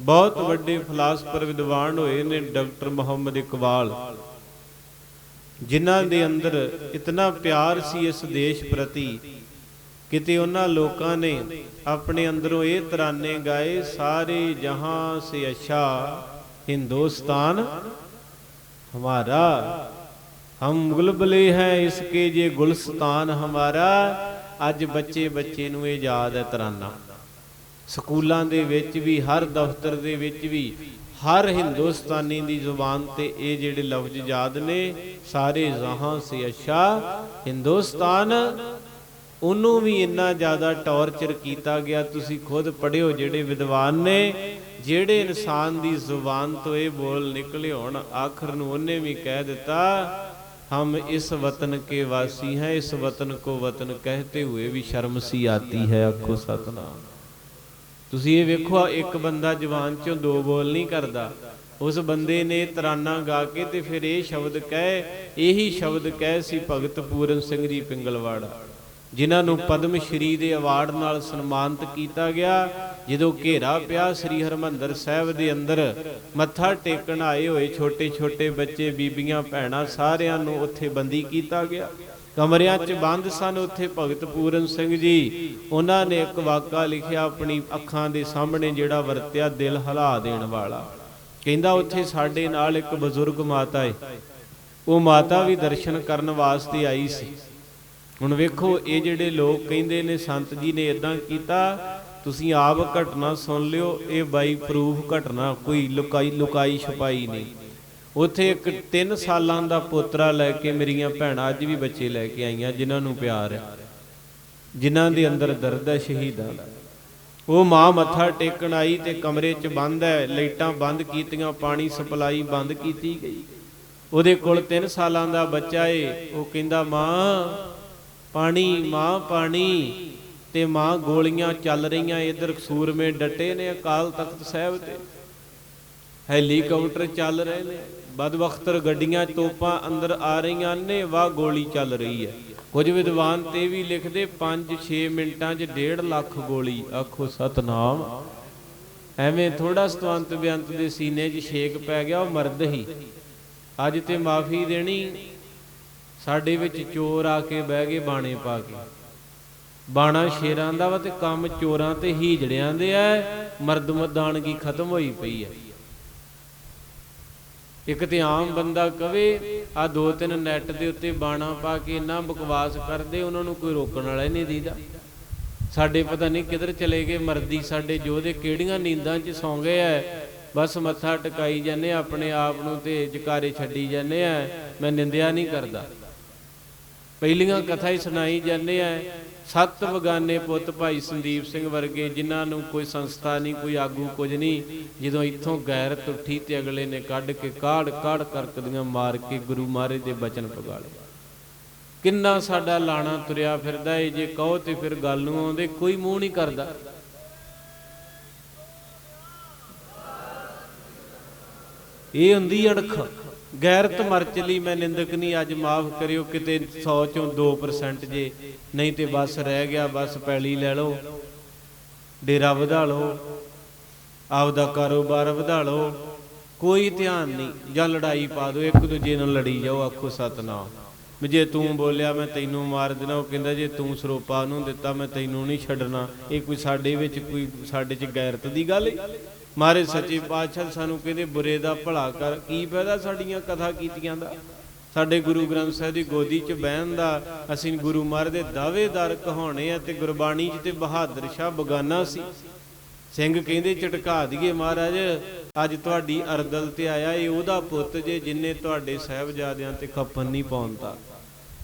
ਬਹੁਤ ਵੱਡੇ ਫਲਸਫਰ ਵਿਦਵਾਨ ਹੋਏ ਨੇ ਡਾਕਟਰ ਮੁਹੰਮਦ ਇਕਬਾਲ, ਜਿਨ੍ਹਾਂ ਦੇ ਅੰਦਰ ਇਤਨਾ ਪਿਆਰ ਸੀ ਇਸ ਦੇਸ਼ ਪ੍ਰਤੀ ਕਿਤੇ ਉਹਨਾਂ ਲੋਕਾਂ ਨੇ ਆਪਣੇ ਅੰਦਰੋਂ ਇਹ ਤਰਾਨੇ ਗਾਏ, ਸਾਰੇ ਜਹਾਂ ਸੇ ਅੱਛਾ ਹਿੰਦੁਸਤਾਨ, ਹਮਾਰਾ, ਹਮ ਗੁਲਬਲੇ ਹੈ ਇਸਕੇ ਜੇ ਗੁਲਸਤਾਨ ਹਮਾਰਾ, ਅੱਜ ਬੱਚੇ ਬੱਚੇ ਨੂੰ ਇਹ ਯਾਦ ਹੈ ਤਰਾਨਾ। ਸਕੂਲਾਂ ਦੇ ਵਿੱਚ ਵੀ, ਹਰ ਦਫ਼ਤਰ ਦੇ ਵਿੱਚ ਵੀ, ਹਰ ਹਿੰਦੁਸਤਾਨੀ ਦੀ ਜ਼ੁਬਾਨ ਤੇ ਇਹ ਜਿਹੜੇ ਲਫ਼ਜ਼ ਯਾਦ ਨੇ, ਸਾਰੇ ਜਹਾਂ ਸੇ ਅੱਛਾ ਹਿੰਦੁਸਤਾਨ, ਉਹਨੂੰ ਵੀ ਇੰਨਾ ਜ਼ਿਆਦਾ ਟੌਰਚਰ ਕੀਤਾ ਗਿਆ, ਤੁਸੀਂ ਖੁਦ ਪੜਿਓ ਜਿਹੜੇ ਵਿਦਵਾਨ ਨੇ, ਜਿਹੜੇ ਇਨਸਾਨ ਦੀ ਜ਼ੁਬਾਨ ਤੋਂ ਇਹ ਬੋਲ ਨਿਕਲੇ ਹੋਣ, ਆਖਰ ਨੂੰ ਉਹਨੇ ਵੀ ਕਹਿ ਦਿੱਤਾ, ਹਮ ਇਸ ਵਤਨ ਕੇ ਵਾਸੀ ਹੈ, ਇਸ ਵਤਨ ਕੋ ਵਤਨ ਕਹਤੇ ਹੋਏ ਵੀ ਸ਼ਰਮ ਸੀ ਆਤੀ ਹੈ ਆਖੋ ਸਤਨਾਮ। ਤੁਸੀਂ ਇਹ ਵੇਖੋ ਇੱਕ ਬੰਦਾ ਜ਼ੁਬਾਨ ਚੋਂ ਦੋ ਬੋਲ ਨਹੀਂ ਕਰਦਾ। ਉਸ ਬੰਦੇ ਨੇ ਤਰਾਨਾ ਗਾ ਕੇ ਤੇ ਫਿਰ ਇਹ ਸ਼ਬਦ ਕਹਿ, ਇਹੀ ਸ਼ਬਦ ਕਹਿ ਸੀ ਭਗਤ ਪੂਰਨ ਸਿੰਘ ਜੀ ਪਿੰਗਲਵਾੜਾ। ਜਿਨ੍ਹਾਂ ਨੂੰ ਪਦਮ ਸ਼੍ਰੀ ਦੇ ਅਵਾਰਡ ਨਾਲ ਸਨਮਾਨਿਤ ਕੀਤਾ ਗਿਆ। ਜਦੋਂ ਘੇਰਾ ਪਿਆ ਸ੍ਰੀ ਹਰਮੰਦਰ ਸਾਹਿਬ ਦੇ ਅੰਦਰ, ਮੱਥਾ ਟੇਕਣ ਆਏ ਹੋਏ ਛੋਟੇ ਛੋਟੇ ਬੱਚੇ, ਬੀਬੀਆਂ, ਭੈਣਾਂ ਸਾਰਿਆਂ ਨੂੰ ਉੱਥੇ ਬੰਦੀ ਕੀਤਾ ਗਿਆ। ਕਮਰਿਆਂ 'ਚ ਬੰਦ ਸਨ ਉੱਥੇ ਭਗਤ ਪੂਰਨ ਸਿੰਘ ਜੀ। ਉਹਨਾਂ ਨੇ ਇੱਕ ਵਾਕਾ ਲਿਖਿਆ ਆਪਣੀ ਅੱਖਾਂ ਦੇ ਸਾਹਮਣੇ ਜਿਹੜਾ ਵਰਤਿਆ ਦਿਲ ਹਿਲਾ ਦੇਣ ਵਾਲਾ। ਕਹਿੰਦਾ ਉੱਥੇ ਸਾਡੇ ਨਾਲ ਇੱਕ ਬਜ਼ੁਰਗ ਮਾਤਾ ਏ। ਉਹ ਮਾਤਾ ਵੀ ਦਰਸ਼ਨ ਕਰਨ ਵਾਸਤੇ ਆਈ ਸੀ। ਹੁਣ ਵੇਖੋ, ਇਹ ਜਿਹੜੇ ਲੋਕ ਕਹਿੰਦੇ ਨੇ, ਸੰਤ ਜੀ ਨੇ ਇਦਾਂ ਕੀਤਾ, ਤੁਸੀਂ ਆਪ ਘਟਨਾ ਸੁਣ ਲਿਓ, ਇਹ ਬਾਈ ਪ੍ਰੂਫ ਘਟਨਾ, ਕੋਈ ਲੁਕਾਈ ਲੁਕਾਈ ਛਪਾਈ ਨਹੀਂ। ਉੱਥੇ ਇੱਕ 3 ਸਾਲਾਂ ਦਾ ਪੋਤਰਾ ਲੈ ਕੇ ਮੇਰੀਆਂ ਭੈਣਾਂ ਅੱਜ ਵੀ ਬੱਚੇ ਲੈ ਕੇ ਆਈਆਂ, ਜਿਨ੍ਹਾਂ ਨੂੰ ਪਿਆਰ ਹੈ, ਜਿਨ੍ਹਾਂ ਦੇ ਅੰਦਰ ਦਰਦ ਹੈ, ਸ਼ਹੀਦਾਂ ਦਾ। ਉਹ ਮਾਂ ਮੱਥਾ ਟੇਕਣ ਆਈ ਤੇ ਕਮਰੇ 'ਚ ਬੰਦ ਹੈ, ਲਾਈਟਾਂ ਬੰਦ ਕੀਤੀਆਂ, ਪਾਣੀ ਸਪਲਾਈ ਬੰਦ ਕੀਤੀ ਗਈ। ਉਹਦੇ ਕੋਲ 3 ਸਾਲਾਂ ਦਾ ਬੱਚਾ ਏ, ਉਹ ਕਹਿੰਦਾ, ਮਾਂ, ਪਾਣੀ ਮਾਂ, ਪਾਣੀ। ਤੇ ਮਾਂ ਗੋਲੀਆਂ ਚੱਲ ਰਹੀਆਂ, ਇਧਰ ਸੂਰਮੇ ਡਟੇ ਨੇ ਅਕਾਲ ਤਖਤ ਸਾਹਿਬ ਤੇ। ਹੈਲੀਕਾਪਟਰ ਚੱਲ ਰਹੇ ਨੇ। ਬਦਵਖਤਰ ਗੱਡੀਆਂ ਤੋਪਾਂ ਅੰਦਰ ਆ ਰਹੀਆਂ ਨੇ ਵਾ ਗੋਲੀ ਚੱਲ ਰਹੀ ਹੈ। ਕੁਝ ਵਿਦਵਾਨ ਤੇ ਵੀ ਲਿਖਦੇ 5-6 ਮਿੰਟਾਂ 'ਚ 1.5 ਲੱਖ ਗੋਲੀ। ਆਖੋ ਸਤਨਾਮ, ਐਵੇਂ ਥੋੜਾ ਸਤਵੰਤ ਬੇਅੰਤ ਦੇ ਸੀਨੇ 'ਚ ਛੇਕ ਪੈ ਗਿਆ, ਉਹ ਮਰਦ ਹੀ। ਅੱਜ ਤੇ ਮਾਫੀ ਦੇਣੀ, ਸਾਡੇ ਵਿੱਚ ਚੋਰ ਆ ਕੇ ਬਹਿ ਗਏ ਬਾਣੇ ਪਾ ਕੇ। ਬਾਣਾ ਸ਼ੇਰਾਂ ਦਾ ਵਾ ਤੇ ਕੰਮ ਚੋਰਾਂ ਤੇ ਹੀਜੜਿਆਂ ਦੇ ਐ ਮਰਦ ਮਦਾਨਗੀ ਖਤਮ ਹੋਈ ਪਈ ਹੈ ਇੱਕ ਤੇ ਆਮ ਬੰਦਾ ਕਵੇ, ਆ ਦੋ ਤਿੰਨ ਨੈਟ ਦੇ ਉੱਤੇ ਬਾਣਾ ਪਾ ਕੇ ਇੰਨਾ ਬਕਵਾਸ ਕਰਦੇ, ਉਹਨਾਂ ਨੂੰ ਕੋਈ ਰੋਕਣ ਵਾਲਾ ਨਹੀਂ ਦੀਦਾ। ਸਾਡੇ ਪਤਾ ਨਹੀਂ ਕਿੱਧਰ ਚਲੇ ਗਏ, ਮਰਦੀ ਸਾਡੇ ਜੋਧੇ ਕਿਹੜੀਆਂ ਨੀਂਦਾਂ 'ਚ ਸੌਂ ਗਏ ਐ। ਬਸ ਮੱਥਾ ਟਿਕਾਈ ਜਾਂਦੇ ਆਪਣੇ ਆਪ ਨੂੰ ਤੇ ਜਕਾਰੇ ਛੱਡੀ ਜਾਂਦੇ ਐ ਮੈਂ ਨਿੰਦਿਆ ਨਹੀਂ ਕਰਦਾ। ਪਹਿਲੀਆਂ ਕਥਾ ਹੀ ਸੁਣਾਈ ਜਾਂਦੇ ਆ ਸੱਤ ਵਗਾਨੇ ਪੁੱਤ ਭਾਈ ਸੰਦੀਪ ਸਿੰਘ ਵਰਗੇ ਜਿਨ੍ਹਾਂ ਨੂੰ ਕੋਈ ਸੰਸਥਾ ਨਹੀਂ, ਕੋਈ ਆਗੂ ਕੁਝ ਨਹੀਂ, ਜਦੋਂ ਇੱਥੋਂ ਗੈਰਤ ਉੱਠੀ ਤੇ ਅਗਲੇ ਨੇ ਕੱਢ ਕੇ ਕਾੜ ਕਾੜ ਕਰਕਦੀਆਂ ਮਾਰ ਕੇ ਗੁਰੂ ਮਹਾਰਾਜ ਦੇ ਬਚਨ ਪਗਾਲੇ। ਕਿੰਨਾ ਸਾਡਾ ਲਾਣਾ ਤੁਰਿਆ ਫਿਰਦਾ ਏ, ਜੇ ਕਹੋ ਤੇ ਫਿਰ ਗੱਲ ਨੂੰ ਆਉਂਦੇ, ਕੋਈ ਮੂੰਹ ਨਹੀਂ ਕਰਦਾ। ਇਹ ਹੁੰਦੀ ਅੜਖ। ਗੈਰਤ ਮਰ ਚਲੀ ਮੈਂ ਨਿੰਦਕ ਨਹੀਂ, ਅੱਜ ਮਾਫ ਕਰਿਓ, ਕਿਤੇ 100 ਚੋਂ 2% ਜੇ। ਨਹੀਂ ਤੇ ਬਸ ਰਹਿ ਗਿਆ, ਬਸ ਪੈਲੀ ਲੈ ਲਓ। ਡੇਰਾ ਵਧਾ ਲਓ ਆਪਦਾ ਕਾਰੋਬਾਰ ਵਧਾ ਲਓ ਕੋਈ ਧਿਆਨ ਨਹੀਂ, ਜਾਂ ਲੜਾਈ ਪਾ ਦਿਓ, ਇੱਕ ਦੂਜੇ ਨਾਲ ਲੜੀ ਜਾਓ, ਆਖੋ ਸਤਨਾਮ। ਵੀ ਜੇ ਤੂੰ ਬੋਲਿਆ, ਮੈਂ ਤੈਨੂੰ ਮਾਰ ਦੇਣਾ, ਉਹ ਕਹਿੰਦਾ, ਜੇ ਤੂੰ ਸਰੋਪਾ ਨੂੰ ਦਿੱਤਾ, ਮੈਂ ਤੈਨੂੰ ਨਹੀਂ ਛੱਡਣਾ। ਇਹ ਕੋਈ ਸਾਡੇ ਵਿੱਚ, ਕੋਈ ਸਾਡੇ 'ਚ ਗੈਰਤ ਦੀ ਗੱਲ ਹੈ ਮਹਾਰਾਜ ਸੱਚੇ ਪਾਤਸ਼ਾਹ ਸਾਨੂੰ ਕਹਿੰਦੇ, ਬੁਰੇ ਦਾ ਭਲਾ ਕਰ। ਕੀ ਫਾਇਦਾ ਸਾਡੀਆਂ ਕਥਾ ਕੀਤੀਆਂ ਦਾ? ਸਾਡੇ ਗੁਰੂ ਗ੍ਰੰਥ ਸਾਹਿਬ ਦੀ ਗੋਦੀ 'ਚ ਬਹਿਣ ਦਾ, ਅਸੀਂ ਗੁਰੂ ਮਹਾਰਾਜ ਦੇ ਦਾਅਵੇਦਾਰ ਕਹਾਉਣੇ ਆ ਤੇ ਗੁਰਬਾਣੀ 'ਚ ਤੇ ਬਹਾਦਰ ਸ਼ਾਹ ਬਗਾਨਾ ਸੀ। ਸਿੰਘ ਕਹਿੰਦੇ, ਝਟਕਾ ਦਈਏ ਮਹਾਰਾਜ, ਅੱਜ ਤੁਹਾਡੀ ਅਰਦਲ ਤੇ ਆਇਆ ਇਹ ਉਹਦਾ ਪੁੱਤ ਜੇ ਜਿਨੇ ਤੁਹਾਡੇ ਸਾਹਿਬਜ਼ਾਦਿਆਂ ਤੇ ਖੱਪਨ ਨਹੀਂ ਪਾਉਂਦਾ।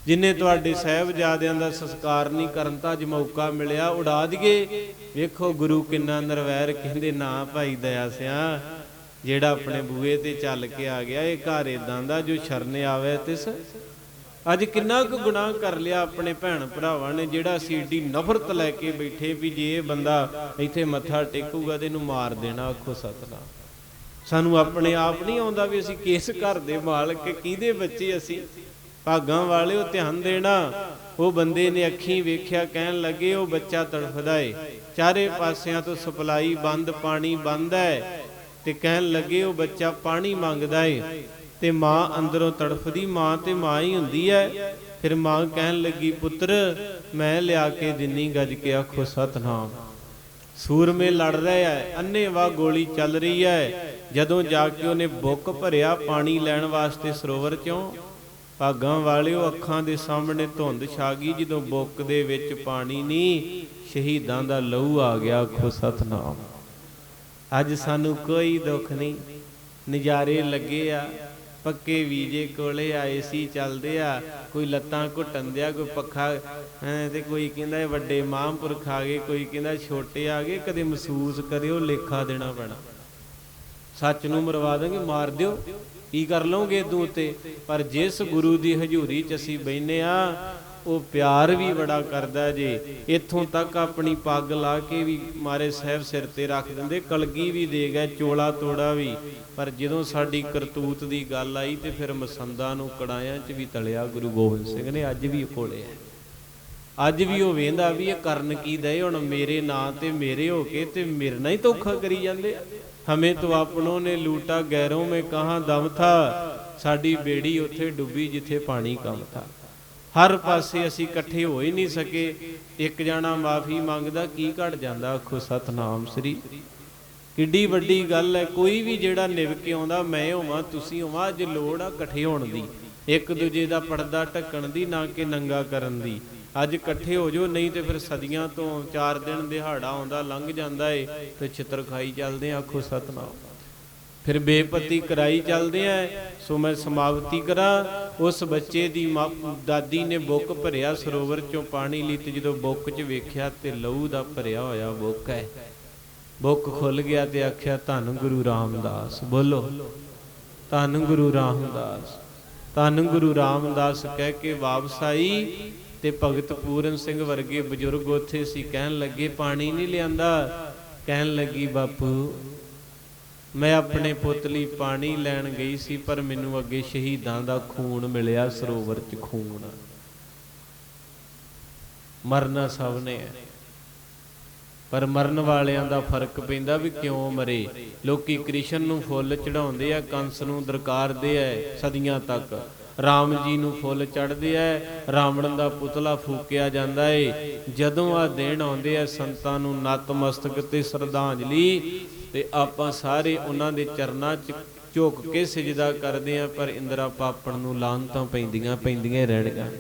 ਜਿਨੇ ਤੁਹਾਡੇ ਸਾਹਿਬਜ਼ਾਦਿਆਂ ਦਾ ਸੰਸਕਾਰ ਨਹੀਂ ਕਰਨ ਤਾਂ ਅੱਜ ਮੌਕਾ ਮਿਲਿਆ, ਉਡਾ ਦਈਏ। ਵੇਖੋ ਗੁਰੂ ਕਿੰਨਾ ਨਰਵੈਰ, ਕਹਿੰਦੇ, ਨਾ ਭਾਈ ਦਇਆ ਸਿਆ, ਜਿਹੜਾ ਆਪਣੇ ਬੂਏ ਤੇ ਚੱਲ ਕੇ ਆ ਗਿਆ, ਇਹ ਘਰ ਇਦਾਂ ਦਾ ਜੋ ਸ਼ਰਨ ਆਵੇ ਤਿਸ। ਅੱਜ ਕਿੰਨਾ ਕੁ ਗੁਨਾਹ ਕਰ ਲਿਆ ਆਪਣੇ ਭੈਣ ਭਰਾਵਾਂ ਨੇ, ਜਿਹੜਾ ਸੀਡੀ ਨਫ਼ਰਤ ਲੈ ਕੇ ਬੈਠੇ ਵੀ ਜੇ ਇਹ ਬੰਦਾ ਇੱਥੇ ਮੱਥਾ ਟੇਕੂਗਾ ਤੇ ਇਹਨੂੰ ਮਾਰ ਦੇਣਾ, ਆਖੋ ਸਤਨਾਮ। ਸਾਨੂੰ ਆਪਣੇ ਆਪ ਨਹੀਂ ਆਉਂਦਾ ਵੀ ਅਸੀਂ ਕਿਸ ਘਰ ਦੇ ਮਾਲਕ, ਕਿਹਦੇ ਬੱਚੇ ਅਸੀਂ। ਭਾਗਾਂ ਵਾਲਿਓ ਧਿਆਨ ਦੇਣਾ। ਉਹ ਬੰਦੇ ਨੇ ਅੱਖੀਂ ਵੇਖਿਆ, ਕਹਿਣ ਲੱਗੇ, ਉਹ ਬੱਚਾ ਤੜਫਦਾ ਏ। ਚਾਰੇ ਪਾਸਿਆਂ ਤੋਂ ਸਪਲਾਈ ਬੰਦ, ਪਾਣੀ ਬੰਦ ਹੈ। ਤੇ ਕਹਿਣ ਲੱਗੇ, ਉਹ ਬੱਚਾ ਪਾਣੀ ਮੰਗਦਾ ਏ। ਤੇ ਮਾਂ ਅੰਦਰੋਂ ਤੜਫਦੀ, ਮਾਂ ਤੇ ਮਾਂ ਹੀ ਹੁੰਦੀ ਹੈ। ਫਿਰ ਮਾਂ ਕਹਿਣ ਲੱਗੀ, ਪੁੱਤਰ, ਮੈਂ ਲਿਆ ਕੇ ਦਿੰਨੀ ਗੱਜ ਕੇ ਆਖੋ ਸਤਨਾਮ। ਸੂਰਮੇ ਲੜ ਰਿਹਾ ਹੈ ਅੰਨੇਵਾ ਗੋਲੀ ਚੱਲ ਰਹੀ ਹੈ। ਜਦੋਂ ਜਾ ਕੇ ਉਹਨੇ ਬੁੱਕ ਭਰਿਆ ਪਾਣੀ ਲੈਣ ਵਾਸਤੇ ਸਰੋਵਰ ਚੋਂ ਭਾਗਾਂ ਵਾਲਿਓ ਅੱਖਾਂ ਦੇ ਸਾਹਮਣੇ ਧੁੰਦ ਛਾ ਗਈ, ਜਦੋਂ ਬੁੱਕ ਦੇ ਵਿੱਚ ਪਾਣੀ ਨਹੀਂ ਸ਼ਹੀਦਾਂ ਦਾ ਲਹੂ ਆ ਗਿਆ, ਆਖੋ ਸਤਨਾਮ। ਅੱਜ ਸਾਨੂੰ ਕੋਈ ਦੁੱਖ ਨਹੀਂ ਨਜ਼ਾਰੇ ਲੱਗੇ ਆ, ਪੱਕੇ ਵੀਜੇ ਕੋਲੇ ਆਏ ਸੀ, ਚੱਲਦੇ ਆ, ਕੋਈ ਲੱਤਾਂ ਘੁੱਟਣ ਦਿਆ, ਕੋਈ ਪੱਖਾ ਤੇ ਕੋਈ ਕਹਿੰਦਾ ਵੱਡੇ ਮਹਾਂਪੁਰਖ ਆ ਗਏ, ਕੋਈ ਕਹਿੰਦਾ ਛੋਟੇ ਆ ਗਏ, ਕਦੇ ਮਹਿਸੂਸ ਕਰਿਓ ਲੇਖਾ ਦੇਣਾ ਪੈਣਾ। ਸੱਚ ਨੂੰ ਮਰਵਾ ਦਾਂਗੇ, ਮਾਰ ਦਿਓ। ਕੀ ਕਰ ਲਓਗੇ ਤੂੰ ਤੇ ਪਰ ਜਿਸ ਗੁਰੂ ਦੀ ਹਜ਼ੂਰੀ 'ਚ ਅਸੀਂ ਬੈਨੇ ਆ, ਉਹ ਪਿਆਰ ਵੀ ਬੜਾ ਕਰਦਾ ਜੇ। ਇੱਥੋਂ ਤੱਕ ਆਪਣੀ ਪੱਗ ਲਾ ਕੇ ਵੀ ਮਾਰੇ ਸਾਹਿਬ ਸਿਰ ਤੇ ਰੱਖ ਦਿੰਦੇ, ਕਲਗੀ ਵੀ ਦੇ ਗਏ, ਚੋਲਾ ਤੋੜਾ ਵੀ। ਪਰ ਜਦੋਂ ਸਾਡੀ ਕਰਤੂਤ ਦੀ ਗੱਲ ਆਈ ਤੇ ਫਿਰ ਮਸੰਦਾਂ ਨੂੰ ਕੜਾਇਆਂ 'ਚ ਵੀ ਤਲਿਆ ਗੁਰੂ ਗੋਬਿੰਦ ਸਿੰਘ ਨੇ, ਅੱਜ ਵੀ ਕੋਲੇ ਹੈ ਅੱਜ ਵੀ ਉਹ ਵੇਂਦਾ ਵੀ ਇਹ ਕਰਨ ਕੀ ਦਏ? ਹੁਣ ਮੇਰੇ ਨਾਂ ਤੇ ਮੇਰੇ ਹੋ ਕੇ ਤੇ ਮੇਰੇ ਨਾਲ ਹੀ ਧੋਖਾ ਕਰੀ ਜਾਂਦੇ ਆ। ਹਮੇ ਤੋਂ ਆਪਣੋਂ ਨੇ ਲੂਟਾ ਗੈਰੋਂ ਮੇ ਕਹਾਂ ਦਮ ਥਾ? ਸਾਡੀ ਬੇੜੀ ਉੱਥੇ ਡੁੱਬੀ ਜਿੱਥੇ ਪਾਣੀ ਕਮ ਥਾ। ਹਰ ਪਾਸੇ ਅਸੀਂ ਇਕੱਠੇ ਹੋ ਹੀ ਨਹੀਂ ਸਕੇ। ਇੱਕ ਜਾਣਾ ਮਾਫੀ ਮੰਗਦਾ, ਕੀ ਘਟ ਜਾਂਦਾ? ਆਖੋ, ਸਤਨਾਮ ਸ੍ਰੀ। ਕਿੱਡੀ ਵੱਡੀ ਗੱਲ ਹੈ, ਕੋਈ ਵੀ ਜਿਹੜਾ ਨਿਵ ਕੇ ਆਉਂਦਾ, ਮੈਂ ਹੋਵਾਂ, ਤੁਸੀਂ ਹੋਵਾਂ, ਅੱਜ ਲੋੜ ਆ ਇਕੱਠੇ ਹੋਣ ਦੀ। ਇੱਕ ਦੂਜੇ ਦਾ ਪਰਦਾ ਢੱਕਣ ਦੀ, ਨਾ ਕਿ ਨੰਗਾ ਕਰਨ ਦੀ। ਅੱਜ ਇਕੱਠੇ ਹੋ ਜਾਓ, ਨਹੀਂ ਤੇ ਫਿਰ ਸਦੀਆਂ ਤੋਂ ਚਾਰ ਦਿਨ ਦਿਹਾੜਾ ਆਉਂਦਾ, ਲੰਘ ਜਾਂਦਾ ਏ, ਤੇ ਛਿੱਤਰ ਖਾਈ ਚੱਲਦੇ ਆਖੋ ਸਤਨਾਮ। ਫਿਰ ਬੇਪਤੀ ਕਰਾਈ ਚੱਲਦੇ ਆ, ਸੋ ਮੈਂ ਸਮਾਪਤੀ ਕਰਾਂ। ਉਸ ਬੱਚੇ ਦੀ ਦਾਦੀ ਨੇ ਬੁੱਕ ਭਰਿਆ ਸਰੋਵਰ ਚੋਂ ਪਾਣੀ ਲਈ, ਤੇ ਜਦੋਂ ਬੁੱਕ 'ਚ ਵੇਖਿਆ ਤੇ ਲਹੂ ਦਾ ਭਰਿਆ ਹੋਇਆ ਬੁੱਕ ਹੈ। ਬੁੱਕ ਖੁੱਲ ਗਿਆ ਤੇ ਆਖਿਆ, ਧੰਨ ਗੁਰੂ ਰਾਮਦਾਸ। ਬੋਲੋ, ਧੰਨ ਗੁਰੂ ਰਾਮਦਾਸ। ਧੰਨ ਗੁਰੂ ਰਾਮਦਾਸ ਕਹਿ ਕੇ ਵਾਪਸ ਆਈ। ਤੇ ਭਗਤ ਪੂਰਨ ਸਿੰਘ ਵਰਗੇ ਬਜ਼ੁਰਗ ਉੱਥੇ ਸੀ। ਕਹਿਣ ਲੱਗੇ, ਪਾਣੀ ਨਹੀਂ ਲਿਆਂਦਾ। ਕਹਿਣ ਲੱਗੀ, ਬਾਪੂ, ਮੈਂ ਆਪਣੇ ਪੁੱਤ ਲਈ ਪਾਣੀ ਲੈਣ ਗਈ ਸੀ, ਪਰ ਮੈਨੂੰ ਅੱਗੇ ਸ਼ਹੀਦਾਂ ਦਾ ਖੂਨ ਮਿਲਿਆ, ਸਰੋਵਰ 'ਚ ਖੂਨ। ਮਰਨਾ ਸਭ ਨੇ ਪਰ ਮਰਨ ਵਾਲਿਆਂ ਦਾ ਫ਼ਰਕ ਪੈਂਦਾ ਵੀ ਕਿਉਂ ਮਰੇ। ਲੋਕੀ ਕ੍ਰਿਸ਼ਨ ਨੂੰ ਫੁੱਲ ਚੜਾਉਂਦੇ ਆ, ਕੰਸ ਨੂੰ ਦਰਕਾਰਦੇ ਆ ਸਦੀਆਂ ਤੱਕ। ਰਾਮ ਜੀ ਨੂੰ ਫੁੱਲ ਚੜਦੇ ਆ ਰਾਵਣ ਦਾ ਪੁਤਲਾ ਫੂਕਿਆ ਜਾਂਦਾ ਏ। ਜਦੋਂ ਆ ਦਿਨ ਆਉਂਦੇ ਆ ਸੰਤਾਂ ਨੂੰ ਨਤਮਸਤਕ ਤੇ ਸ਼ਰਧਾਂਜਲੀ ਤੇ ਆਪਾਂ ਸਾਰੇ ਉਹਨਾਂ ਦੇ ਚਰਨਾਂ 'ਚ ਝੁਕ ਕੇ ਸਜਦਾ ਕਰਦੇ ਆ, ਪਰ ਇੰਦਰਾ ਪਾਪਣ ਨੂੰ ਲਾਂਤਾਂ ਪੈਂਦੀਆਂ ਪੈਂਦੀਆਂ ਰਹਿਣਗੀਆਂ।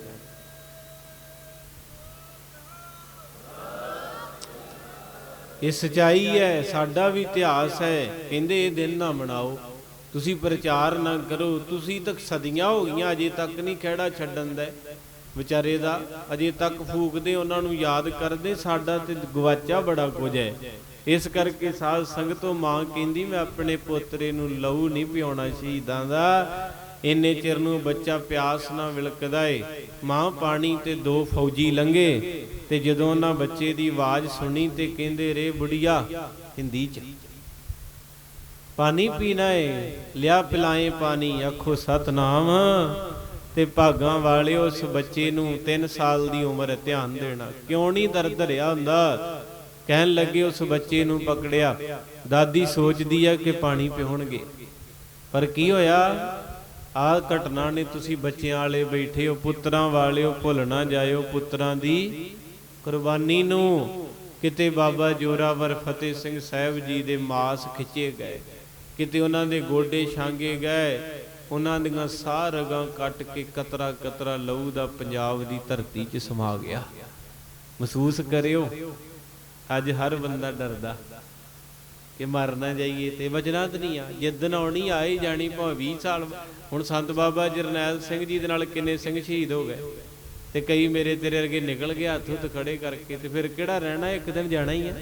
ਇਹ ਸਚਾਈ ਹੈ ਸਾਡਾ ਵੀ ਇਤਿਹਾਸ ਹੈ ਕਹਿੰਦੇ ਇਹ ਦਿਨ ਨਾ ਮਨਾਓ। ਤੁਸੀਂ ਪ੍ਰਚਾਰ ਨਾ ਕਰੋ, ਤੁਸੀਂ ਤੱਕ ਸਦੀਆਂ ਹੋ ਗਈਆਂ, ਅਜੇ ਤੱਕ ਨਹੀਂ ਖਿਹੜਾ ਛੱਡਣ ਦਾ। ਵਿਚਾਰੇ ਦਾ ਅਜੇ ਤੱਕ ਫੂਕਦੇ, ਉਹਨਾਂ ਨੂੰ ਯਾਦ ਕਰਦੇ, ਸਾਡਾ ਤੇ ਗਵਾਚਾ ਬੜਾ ਕੁਝ ਹੈ। ਇਸ ਕਰਕੇ ਸਾਧ ਸੰਗਤੋਂ ਮਾਂ ਕਹਿੰਦੀ, ਮੈਂ ਆਪਣੇ ਪੋਤਰੇ ਨੂੰ ਲਹੂ ਨਹੀਂ ਪਿਉਣਾ ਸ਼ਹੀਦਾਂ ਦਾ। ਇੰਨੇ ਚਿਰ ਨੂੰ ਬੱਚਾ ਪਿਆਸ ਨਾਲ ਵਿਲਕਦਾ ਏ। ਮਾਂ ਪਾਣੀ ਤੇ ਦੋ ਫੌਜੀ ਲੰਗੇ ਤੇ ਜਦੋਂ ਉਹਨਾਂ ਬੱਚੇ ਦੀ ਆਵਾਜ਼ ਸੁਣੀ ਤੇ ਕਹਿੰਦੇ, ਰੇ ਬੁੜੀਆ, ਹਿੰਦੀ ਚ। ਪਾਣੀ ਪੀਣਾ ਏ ਲਿਆ ਪਿਲਾਏ ਪਾਣੀ, ਆਖੋ ਸਤਨਾਮ। ਤੇ ਭਾਗਾਂ ਵਾਲੇ ਉਸ ਬੱਚੇ ਨੂੰ 3 ਸਾਲ ਦੀ ਉਮਰ ਧਿਆਨ ਦੇਣਾ। ਕਿਉਂ ਨਹੀਂ ਦਰਦ ਧਰਿਆ ਹੁੰਦਾ? ਕਹਿਣ ਲੱਗੇ ਉਸ ਬੱਚੇ ਨੂੰ ਪਕੜਿਆ। ਦਾਦੀ ਸੋਚਦੀ ਆ ਕਿ ਪਾਣੀ ਪਿਉਣਗੇ। ਪਰ ਕੀ ਹੋਇਆ? ਆ ਘਟਨਾ ਨੇ ਤੁਸੀਂ ਬੱਚਿਆਂ ਵਾਲੇ ਬੈਠੇ ਹੋ, ਪੁੱਤਰਾਂ ਵਾਲਿਓ ਭੁੱਲ ਨਾ ਜਾਇਓ ਪੁੱਤਰਾਂ ਦੀ ਕੁਰਬਾਨੀ ਨੂੰ। ਕਿਤੇ ਬਾਬਾ ਜੋਰਾਵਰ ਫਤਿਹ ਸਿੰਘ ਸਾਹਿਬ ਜੀ ਦੇ ਮਾਸ ਖਿੱਚੇ ਗਏ। ਕਿਤੇ ਉਹਨਾਂ ਦੇ ਗੋਡੇ ਛਾਂਗੇ ਗਏ, ਉਹਨਾਂ ਦੀਆਂ ਸਾਹ ਰਗਾਂ ਕੱਟ ਕੇ ਕਤਰਾ ਕਤਰਾ ਲਹੂ ਦਾ ਪੰਜਾਬ ਦੀ ਧਰਤੀ 'ਚ ਸਮਾ ਗਿਆ। ਮਹਿਸੂਸ ਕਰਿਓ, ਅੱਜ ਹਰ ਬੰਦਾ ਡਰਦਾ ਕਿ ਮਰਨਾ ਜਾਈਏ ਤੇ ਵਜਣਾ ਤੇ ਨਹੀਂ ਆ। ਜਿੱਦਨ ਆਉਣੀ ਆਈ ਜਾਣੀ, ਭਾਵੇਂ 20 ਸਾਲ, ਹੁਣ ਸੰਤ ਬਾਬਾ ਜਰਨੈਲ ਸਿੰਘ ਜੀ ਦੇ ਨਾਲ ਕਿੰਨੇ ਸਿੰਘ ਸ਼ਹੀਦ ਹੋ ਗਏ। ਤੇ ਕਈ ਮੇਰੇ ਤੇਰੇ ਵਰਗੇ ਨਿਕਲ ਗਏ ਹੱਥੋਂ ਤੇ ਖੜੇ ਕਰਕੇ ਤੇ ਫਿਰ ਕਿਹੜਾ ਰਹਿਣਾ? ਇੱਕ ਦਿਨ ਜਾਣਾ ਹੀ ਆ।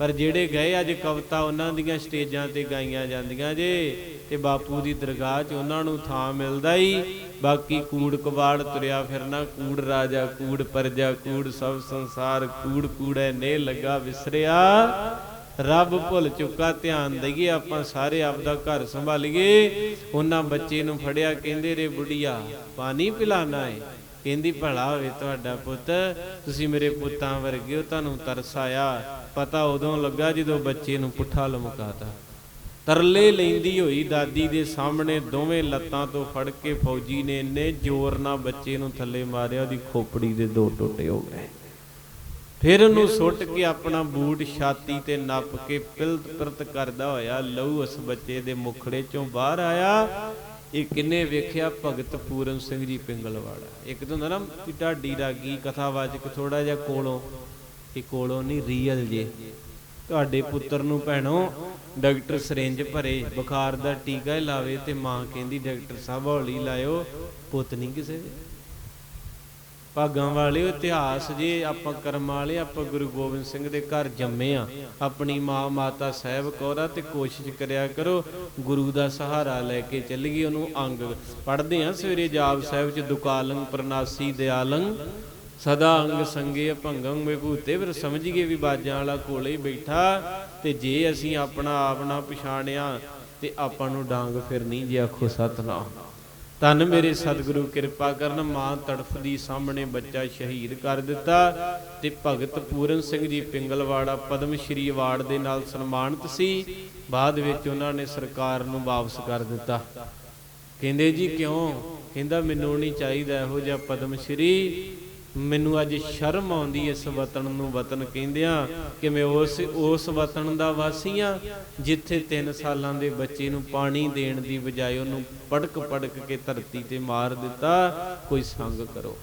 ਪਰ ਜਿਹੜੇ ਗਏ ਅੱਜ ਕਵਿਤਾ ਉਹਨਾਂ ਦੀਆਂ ਸਟੇਜਾਂ ਤੇ ਗਾਈਆਂ ਜਾਂਦੀਆਂ ਜੇ, ਤੇ ਬਾਪੂ ਦੀ ਦਰਗਾਹ 'ਚ ਉਹਨਾਂ ਨੂੰ ਥਾਂ ਮਿਲਦਾ ਹੀ ਬਾਕੀ ਕੂੜ ਕਵਾੜ ਤੁਰਿਆ ਫਿਰਨਾ, ਕੂੜ ਰਾਜਾ, ਕੂੜ ਪਰਜਾ, ਕੂੜ ਸਭ ਸੰਸਾਰ, ਕੂੜ ਕੂੜੈ ਨੇ ਲੱਗਾ ਵਿਸਰਿਆ। ਰੱਬ ਭੁੱਲ ਚੁੱਕਾ, ਧਿਆਨ ਦਈਏ ਆਪਾਂ ਸਾਰੇ ਆਪ ਦਾ ਘਰ ਸੰਭਾਲੀਏ। ਉਹਨਾਂ ਬੱਚੇ ਨੂੰ ਫੜਿਆ, ਕਹਿੰਦੇ, ਰੇ ਬੁੜੀਆ ਪਾਣੀ ਪਿਲਾਣਾ ਏ? ਕਹਿੰਦੀ, ਭਲਾ ਹੋਵੇ ਤੁਹਾਡਾ ਪੁੱਤ, ਤੁਸੀਂ ਮੇਰੇ ਪੁੱਤਾਂ ਵਰਗੇ ਹੋ ਤੁਹਾਨੂੰ ਤਰਸ ਆਇਆ। ਪਤਾ ਉਦੋਂ ਲੱਗਾ ਜਦੋਂ ਬੱਚੇ ਨੂੰ ਪੁੱਠਾ ਲਮਕਾਤਾ। ਤਰਲੇ ਲੈਂਦੀ ਹੋਈ ਦਾਦੀ ਦੇ ਸਾਹਮਣੇ ਦੋਵੇਂ ਲੱਤਾਂ ਤੋਂ ਫੜ ਕੇ ਫੌਜੀ ਨੇ ਇੰਨੇ ਜ਼ੋਰ ਨਾਲ ਬੱਚੇ ਨੂੰ ਥੱਲੇ ਮਾਰਿਆ, ਉਹਦੀ ਖੋਪੜੀ ਦੇ ਦੋ ਟੋਟੇ ਹੋ ਗਏ। ਫਿਰ ਉਹਨੂੰ ਸੁੱਟ ਕੇ ਆਪਣਾ ਬੂਟ ਛਾਤੀ ਤੇ ਨੱਪ ਕੇ ਪਿਲਤ ਪਿਲਤ ਕਰਦਾ ਹੋਇਆ ਲਹੂ ਉਸ ਬੱਚੇ ਦੇ ਮੁਖੜੇ ਚੋਂ ਬਾਹਰ ਆਇਆ। ਇਹ ਕਿੰਨੇ ਵੇਖਿਆ? ਭਗਤ ਪੂਰਨ ਸਿੰਘ ਜੀ ਪਿੰਗਲਵਾੜਾ। ਇੱਕ ਤਾਂ ਹੁੰਦਾ ਨਾ, ਵੀ ਢਾਡੀ ਰਾਗੀ ਕਥਾਵਾਚਕ ਥੋੜਾ ਜਿਹਾ ਕੋਲੋਂ ਇਹ ਕੋਲੋਂ ਨਹੀਂ ਰੀਅਲ ਜੇ। ਤੁਹਾਡੇ ਪੁੱਤਰ ਨੂੰ ਭੈਣੋ, ਡਾਕਟਰ ਸਰੇਂਜ ਭਰੇ, ਬੁਖਾਰ ਦਾ ਟੀਕਾ ਹੀ ਲਾਵੇ ਤੇ ਮਾਂ ਕਹਿੰਦੀ, ਡਾਕਟਰ ਸਾਹਿਬ ਹੌਲੀ ਲਾਇਓ, ਪੁੱਤ ਨਹੀਂ ਕਿਸੇ ਦੇ। ਭਾਗਾਂ ਵਾਲੇ ਇਤਿਹਾਸ ਜੇ ਆਪਾਂ ਕਰਮ ਵਾਲੇ, ਆਪਾਂ ਗੁਰੂ ਗੋਬਿੰਦ ਸਿੰਘ ਦੇ ਘਰ ਜੰਮੇ ਆ, ਆਪਣੀ ਮਾਂ ਮਾਤਾ ਸਾਹਿਬ ਕੌਰਾ ਤੇ ਕੋਸ਼ਿਸ਼ ਕਰਿਆ ਕਰੋ, ਗੁਰੂ ਦਾ ਸਹਾਰਾ ਲੈ ਕੇ ਚੱਲੀਏ, ਉਹਨੂੰ ਅੰਗ ਪੜ੍ਹਦੇ ਆ ਸਵੇਰੇ ਜਾਪ ਸਾਹਿਬ ਚ ਦੁਕਾਲੰ ਪ੍ਰਨਾਸੀ ਦਿਆਲੰ ਸਦਾ ਅੰਗ ਸੰਗੇ ਭੰਗੰ ਵਿਭੂਤੇ ਫਿਰ ਸਮਝ ਗਏ ਵੀ ਬਾਜਾਂ ਵਾਲਾ ਕੋਲੇ ਹੀ ਬੈਠਾ, ਤੇ ਜੇ ਅਸੀਂ ਆਪਣਾ ਆਪ ਨਾ ਪਛਾਣਿਆ, ਤੇ ਆਪਾਂ ਨੂੰ ਡਾਂਗ ਫਿਰ ਜੇ ਆਖੋ ਸਤਨਾਮ। ਧੰਨ ਮੇਰੇ ਸਤਿਗੁਰੂ, ਕਿਰਪਾ ਕਰਨ ਮਾਂ ਤੜਫਦੀ ਸਾਹਮਣੇ ਬੱਚਾ ਸ਼ਹੀਦ ਕਰ ਦਿੱਤਾ, ਤੇ ਭਗਤ ਪੂਰਨ ਸਿੰਘ ਜੀ ਪਿੰਗਲਵਾੜਾ ਪਦਮ ਸ਼੍ਰੀ ਅਵਾਰਡ ਦੇ ਨਾਲ ਸਨਮਾਨਿਤ ਸੀ, ਬਾਅਦ ਵਿੱਚ ਉਹਨਾਂ ਨੇ ਸਰਕਾਰ ਨੂੰ ਵਾਪਸ ਕਰ ਦਿੱਤਾ। ਕਹਿੰਦੇ ਜੀ ਕਿਉਂ? ਕਹਿੰਦਾ ਮੈਨੂੰ ਨਹੀਂ ਚਾਹੀਦਾ ਇਹੋ ਜਿਹਾ ਪਦਮ ਸ਼੍ਰੀ ਮੈਨੂੰ ਅੱਜ ਸ਼ਰਮ ਆਉਂਦੀ ਇਸ ਵਤਨ ਨੂੰ ਵਤਨ ਕਹਿੰਦਿਆਂ ਕਿ ਮੈਂ ਉਸ ਉਸ ਵਤਨ ਦਾ ਵਾਸੀ ਆ ਜਿੱਥੇ 3 ਸਾਲਾਂ ਦੇ ਬੱਚੇ ਨੂੰ ਪਾਣੀ ਦੇਣ ਦੀ ਬਜਾਏ ਉਹਨੂੰ ਪੜਕ ਪੜਕ ਕੇ ਧਰਤੀ ਤੇ ਮਾਰ ਦਿੱਤਾ। ਕੋਈ ਸੰਗ ਕਰੋ।